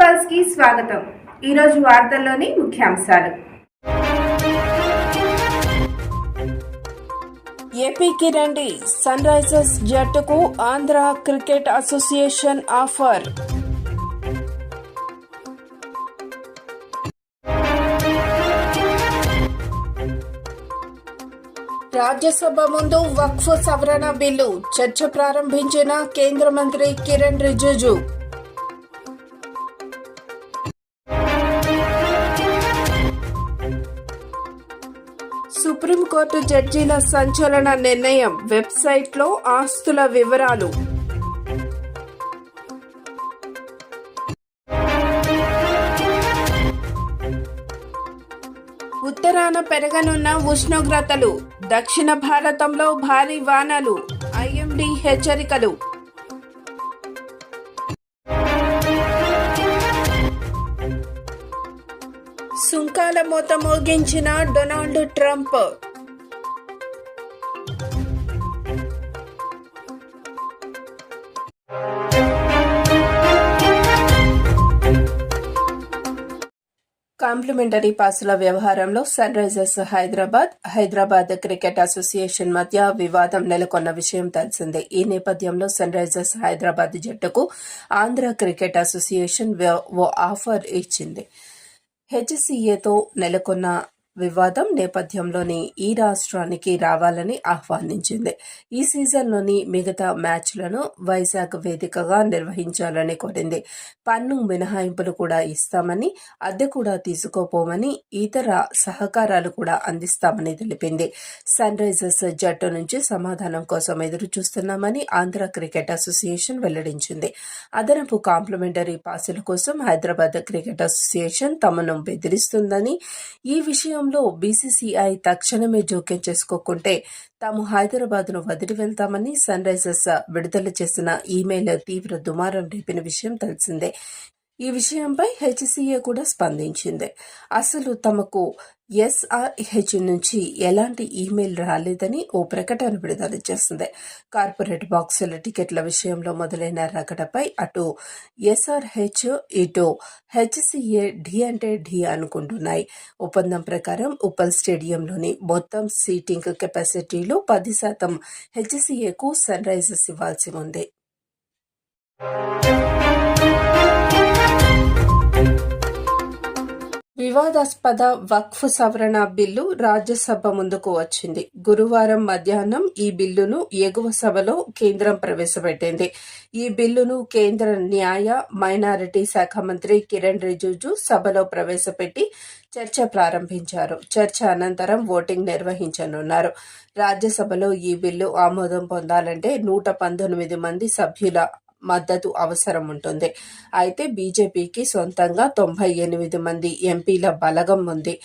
పల్స్కి స్వాగతం. ఈరోజు వార్తల్లోని ముఖ్యాంశాలు. ఏపీకి రండి. సన్ రైజర్స్ జట్టుకు Andhra cricket association offer. Rajya Sabha ముందు వక్ఫ్ సవరణ బిల్లు. చర్చ ప్రారంభించిన కేంద్ర మంత్రి కిరణ్ రిజిజు. సుప్రీంకోర్టు జడ్జీల సంచలన నిర్ణయం వెబ్సైట్లో ఆస్తుల వివరాలు. ఉత్తరాన పెరగనున్న ఉష్ణోగ్రతలు దక్షిణ భారతంలో భారీ వానలు ఐఎండి హెచ్చరికలు. సుంకాల మూత మోగించిన డొనాల్డ్ ట్రంప్. కాంప్లిమెంటరీ పాసుల వ్యవహారంలో Sunrisers Hyderabad Hyderabad cricket association మధ్య వివాదం నెలకొన్న విషయం తెలిసిందే. ఈ నేపథ్యంలో సన్ రైజర్స్ హైదరాబాద్ జట్టుకు ఆంధ్ర క్రికెట్ అసోసియేషన్ ఓ ఆఫర్ ఇచ్చింది. హెచ్సిఏతో నెలకొన్న వివాదం నేపథ్యంలోని ఈ రాష్ట్రానికి రావాలని ఆహ్వానించింది. ఈ సీజన్లోని మిగతా మ్యాచ్లను వైజాగ్ వేదికగా నిర్వహించాలని కోరింది. పన్ను మినహాయింపులు కూడా ఇస్తామని అద్దె కూడా తీసుకోపోమని ఇతర సహకారాలు కూడా అందిస్తామని తెలిపింది. సన్ రైజర్స్ జట్టు నుంచి సమాధానం కోసం ఎదురు చూస్తున్నామని ఆంధ్ర క్రికెట్ అసోసియేషన్ వెల్లడించింది. అదనపు కాంప్లిమెంటరీ పాసుల కోసం హైదరాబాద్ క్రికెట్ అసోసియేషన్ తమను బెదిరిస్తుందని ఈ విషయం విషయంలో బీసీసీఐ తక్షణమే జోక్యం చేసుకోకుంటే తాము హైదరాబాద్ను వదిలి వెళ్తామని సన్ రైజర్స్ విడుదల చేసిన ఈమెయిల్ తీవ్ర దుమారం రేపిన విషయం తెలిసిందే. ఈ విషయంపై హెచ్సిఏ కూడా స్పందించింది. అసలు తమకు ఎస్ఆర్హెచ్ నుంచి ఎలాంటి ఈమెయిల్ రాలేదని ఓ ప్రకటన విడుదల చేసింది. కార్పొరేట్ బాక్సుల టికెట్ల విషయంలో మొదలైన రగడపై అటు ఎస్ఆర్హెచ్ ఇటు హెచ్సిఏ ఢీ అంటే ఢీ అనుకుంటున్నాయి. ఒప్పందం ప్రకారం ఉప్పల్ స్టేడియంలోని మొత్తం సీటింగ్ కెపాసిటీలో పది శాతం హెచ్సిఏకు సన్ రైజర్స్ ఇవ్వాల్సి ఉంది. వివాదాస్పద వక్ఫ్ సవరణ బిల్లు రాజ్యసభ ముందుకు వచ్చింది. గురువారం మధ్యాహ్నం ఈ బిల్లును ఎగువ సభలో కేంద్రం ప్రవేశపెట్టింది. ఈ బిల్లును కేంద్ర న్యాయ మైనారిటీ శాఖ మంత్రి కిరణ్ రిజిజు సభలో ప్రవేశపెట్టి చర్చ ప్రారంభించారు. చర్చ అనంతరం ఓటింగ్ నిర్వహించనున్నారు. రాజ్యసభలో ఈ బిల్లు ఆమోదం పొందాలంటే నూట పంతొమ్మిది మంది సభ్యుల మద్దతు అవసరం ఉంటుంది. అయితే బీజేపీకి సొంతంగా తొంభై ఎనిమిది మంది ఎంపీల బలగం ఉంది.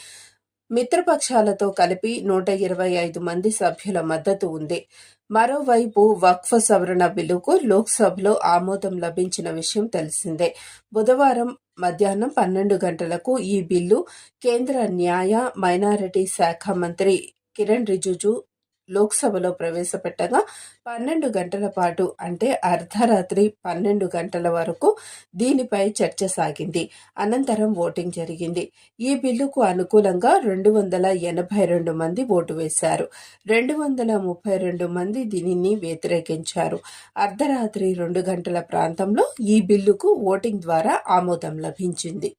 మిత్రపక్షాలతో కలిపి నూట ఇరవై ఐదు మంది సభ్యుల మద్దతు ఉంది. మరోవైపు వక్ఫ్ సవరణ బిల్లుకు లోక్సభలో ఆమోదం లభించిన విషయం తెలిసిందే. బుధవారం మధ్యాహ్నం పన్నెండు గంటలకు ఈ బిల్లు కేంద్ర న్యాయ మైనారిటీ శాఖ మంత్రి కిరణ్ రిజిజు లోక్సభలో ప్రవేశపెట్టగా పన్నెండు గంటల పాటు అంటే అర్ధరాత్రి పన్నెండు గంటల వరకు దీనిపై చర్చ సాగింది. అనంతరం ఓటింగ్ జరిగింది. ఈ బిల్లుకు అనుకూలంగా రెండు వందల ఎనభై రెండు మంది ఓటు వేశారు. రెండు వందల ముప్పై రెండు మంది దీనిని వ్యతిరేకించారు. అర్ధరాత్రి రెండు గంటల ప్రాంతంలో ఈ బిల్లుకు ఓటింగ్ ద్వారా ఆమోదం లభించింది.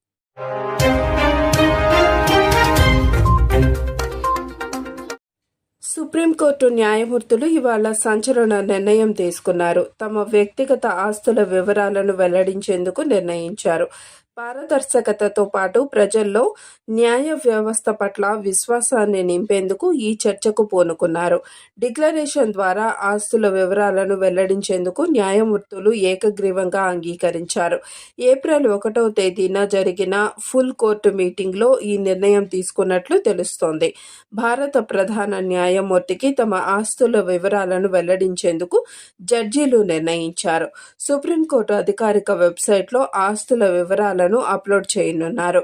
సుప్రీంకోర్టు న్యాయమూర్తులు ఇవాళ సంచలన నిర్ణయం తీసుకున్నారు. తమ వ్యక్తిగత ఆస్తుల వివరాలను వెల్లడించేందుకు నిర్ణయించారు. పారదర్శకతతో పాటు ప్రజల్లో న్యాయ వ్యవస్థ పట్ల విశ్వాసాన్ని నింపేందుకు ఈ చర్చకు పూనుకున్నారు. డిక్లరేషన్ ద్వారా ఆస్తుల వివరాలను వెల్లడించేందుకు న్యాయమూర్తులు ఏకగ్రీవంగా అంగీకరించారు. ఏప్రిల్ ఒకటవ తేదీన జరిగిన ఫుల్ కోర్టు మీటింగ్లో ఈ నిర్ణయం తీసుకున్నట్లు తెలుస్తోంది. భారత ప్రధాన న్యాయమూర్తికి తమ ఆస్తుల వివరాలను వెల్లడించేందుకు జడ్జీలు నిర్ణయించారు. సుప్రీంకోర్టు అధికారిక వెబ్సైట్లో ఆస్తుల వివరాలను అప్లోడ్ చేయనున్నారు.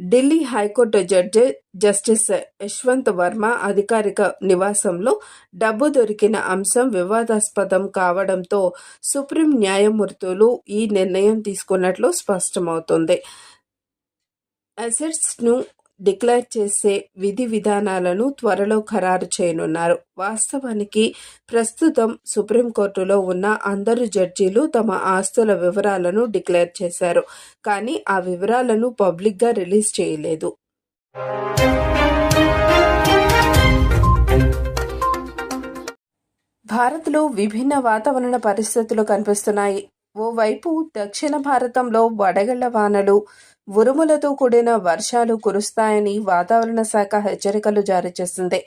Delhi high court judge justice Yashwant Varma అధికారిక నివాసంలో డబ్బు దొరికిన అంశం వివాదాస్పదం కావడంతో సుప్రీం న్యాయమూర్తులు ఈ నిర్ణయం తీసుకున్నట్లు స్పష్టమవుతోంది. అసెట్స్ను డిక్లేర్ చేసే విధి విధానాలను త్వరలో ఖరారు చేయనున్నారు. వాస్తవానికి ప్రస్తుతం సుప్రీంకోర్టులో ఉన్న అందరు జడ్జీలు తమ ఆస్తుల వివరాలను డిక్లేర్ చేశారు కానీ ఆ వివరాలను పబ్లిక్గా రిలీజ్ చేయలేదు. భారత్లో విభిన్న వాతావరణ పరిస్థితులు కనిపిస్తున్నాయి. ఓవైపు దక్షిణ భారతంలో వడగళ్ళ వానలు ఉరుములతో కూడిన వర్షాలు కురుస్తాయని వాతావరణ శాఖ హెచ్చరికలు జారీ చేసింది.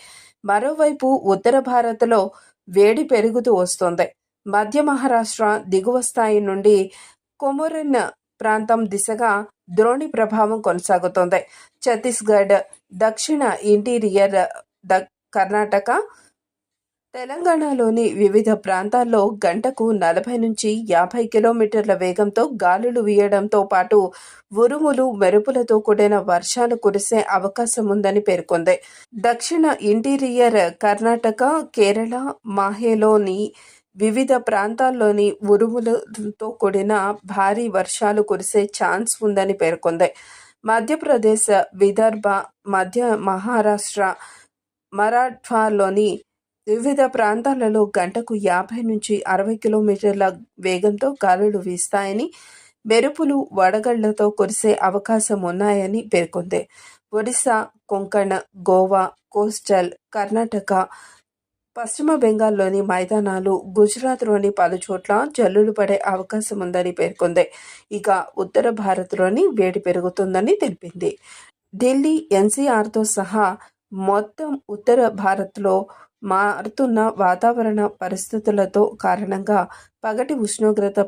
మరోవైపు ఉత్తర భారత్లో వేడి పెరుగుతూ వస్తోంది. మధ్య మహారాష్ట్ర దిగువ స్థాయి నుండి కొమోరిన్ ప్రాంతం దిశగా ద్రోణి ప్రభావం కొనసాగుతోంది. ఛత్తీస్గఢ్ దక్షిణ ఇంటీరియర్ ద కర్ణాటక తెలంగాణలోని వివిధ ప్రాంతాల్లో గంటకు నలభై నుంచి యాభై కిలోమీటర్ల వేగంతో గాలులు వీయడంతో పాటు ఉరుములు మెరుపులతో కూడిన వర్షాలు కురిసే అవకాశం ఉందని పేర్కొంది. దక్షిణ ఇంటీరియర్ కర్ణాటక కేరళ మాహేలోని వివిధ ప్రాంతాల్లోని ఉరుములతో కూడిన భారీ వర్షాలు కురిసే ఛాన్స్ ఉందని పేర్కొంది. మధ్యప్రదేశ్ విదర్భ మధ్య మహారాష్ట్ర మరాఠ్వాలోని వివిధ ప్రాంతాలలో గంటకు యాభై నుంచి అరవై కిలోమీటర్ల వేగంతో గాలులు వీస్తాయని మెరుపులు వడగళ్ళతో కురిసే అవకాశం ఉన్నాయని పేర్కొంది. ఒడిశా కొంకణ గోవా కోస్టల్ కర్ణాటక పశ్చిమ బెంగాల్లోని మైదానాలు గుజరాత్లోని పలు చోట్ల జల్లులు పడే అవకాశం ఉందని పేర్కొంది. ఇక ఉత్తర భారత్లోని వేడి పెరుగుతుందని తెలిపింది. ఢిల్లీ ఎన్సీఆర్తో సహా మొత్తం ఉత్తర భారత్లో మారుతున్న వాతావరణ పరిస్థితులతో కారణంగా పగటి ఉష్ణోగ్రత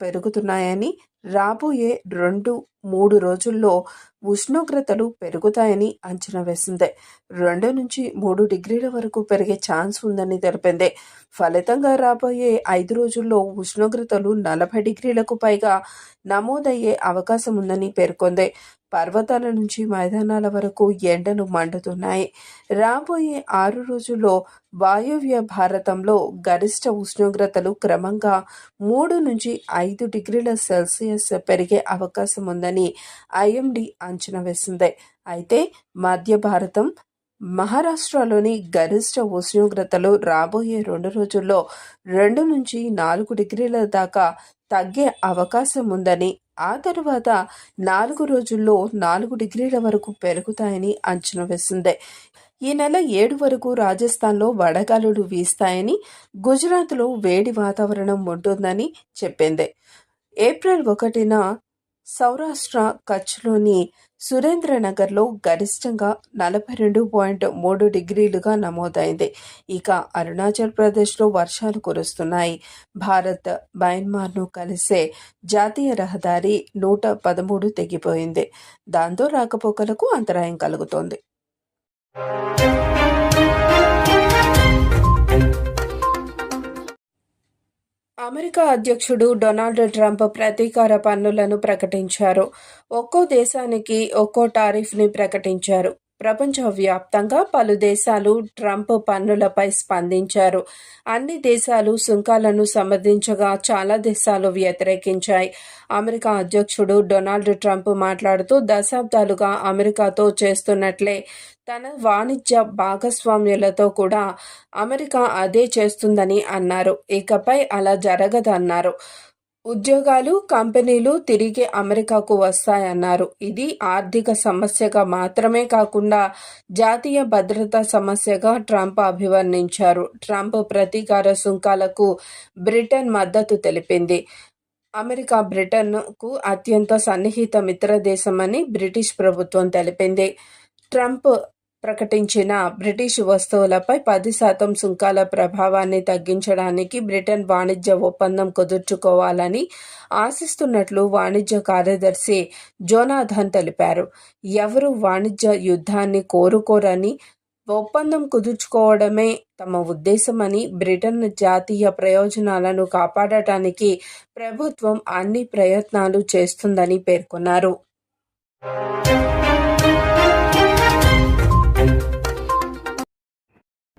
పెరుగుతున్నాయని రాబోయే రెండు మూడు రోజుల్లో ఉష్ణోగ్రతలు పెరుగుతాయని అంచనా వేసింది. రెండు నుంచి మూడు డిగ్రీల వరకు పెరిగే ఛాన్స్ ఉందని తెలిపింది. ఫలితంగా రాబోయే ఐదు రోజుల్లో ఉష్ణోగ్రతలు నలభై డిగ్రీలకు పైగా నమోదయ్యే అవకాశం ఉందని పేర్కొంది. పర్వతాల నుంచి మైదానాల వరకు ఎండలు మండుతున్నాయి. రాబోయే ఆరు రోజుల్లో వాయువ్య భారతంలో గరిష్ట ఉష్ణోగ్రతలు క్రమంగా మూడు నుంచి ఐదు డిగ్రీల సెల్సియస్ పెరిగే అవకాశం ఉందని ఐఎండి అంచనా వేసింది. అయితే మధ్య భారతం మహారాష్ట్రలోని గరిష్ట ఉష్ణోగ్రతలు రాబోయే రెండు రోజుల్లో రెండు నుంచి నాలుగు డిగ్రీల దాకా తగ్గే అవకాశం ఉందని ఆ తర్వాత నాలుగు రోజుల్లో నాలుగు డిగ్రీల వరకు పెరుగుతాయని అంచనా వేసింది. ఈ నెల ఏడు వరకు రాజస్థాన్లో వడగాలులు వీస్తాయని గుజరాత్లో వేడి వాతావరణం ఉంటుందని చెప్పింది. ఏప్రిల్ ఒకటిన సౌరాష్ట్ర కచ్లోని సురేంద్రనగర్లో గరిష్టంగా నలభై రెండు పాయింట్ మూడు డిగ్రీలుగా నమోదైంది. ఇక అరుణాచల్ ప్రదేశ్లో వర్షాలు కురుస్తున్నాయి. భారత్ మయన్మార్ను కలిసే జాతీయ రహదారి నూట పదమూడు తెగిపోయింది. దాంతో రాకపోకలకు అంతరాయం కలుగుతోంది. అమెరికా అధ్యక్షుడు డొనాల్డ్ ట్రంప్ ప్రతీకార పన్నులను ప్రకటించారు. ఒక్కో దేశానికి ఒక్కో టారిఫ్ని ప్రకటించారు. ప్రపంచవ్యాప్తంగా పలు దేశాలు ట్రంప్ పన్నులపై స్పందించారు. అన్ని దేశాలు సుంకాలను సమర్థించగా చాలా దేశాలు వ్యతిరేకించాయి. అమెరికా అధ్యక్షుడు డొనాల్డ్ ట్రంప్ మాట్లాడుతూ దశాబ్దాలుగా అమెరికాతో చేస్తున్నట్లే తన వాణిజ్య భాగస్వామ్యులతో కూడా అమెరికా అదే చేస్తుందని అన్నారు. ఇకపై అలా జరగదన్నారు. ఉద్యోగాలు కంపెనీలు తిరిగి అమెరికాకు వస్తాయన్నారు. ఇది ఆర్థిక సమస్యగా మాత్రమే కాకుండా జాతీయ భద్రతా సమస్యగా ట్రంప్ అభివర్ణించారు. ట్రంప్ ప్రతీకార సుంకాలకు బ్రిటన్ మద్దతు తెలిపింది. అమెరికా బ్రిటన్కు అత్యంత సన్నిహిత మిత్ర దేశమని బ్రిటిష్ ప్రభుత్వం తెలిపింది. ట్రంప్ ప్రకటించిన బ్రిటిష్ వస్తువులపై పది శాతం సుంకాల ప్రభావాన్ని తగ్గించడానికి బ్రిటన్ వాణిజ్య ఒప్పందం కుదుర్చుకోవాలని ఆశిస్తున్నట్లు వాణిజ్య కార్యదర్శి జోనాథన్ తెలిపారు. ఎవరు వాణిజ్య యుద్ధాన్ని కోరుకోరని ఒప్పందం కుదుర్చుకోవడమే తమ ఉద్దేశమని బ్రిటన్ జాతీయ ప్రయోజనాలను కాపాడటానికి ప్రభుత్వం అన్ని ప్రయత్నాలు చేస్తుందని పేర్కొన్నారు.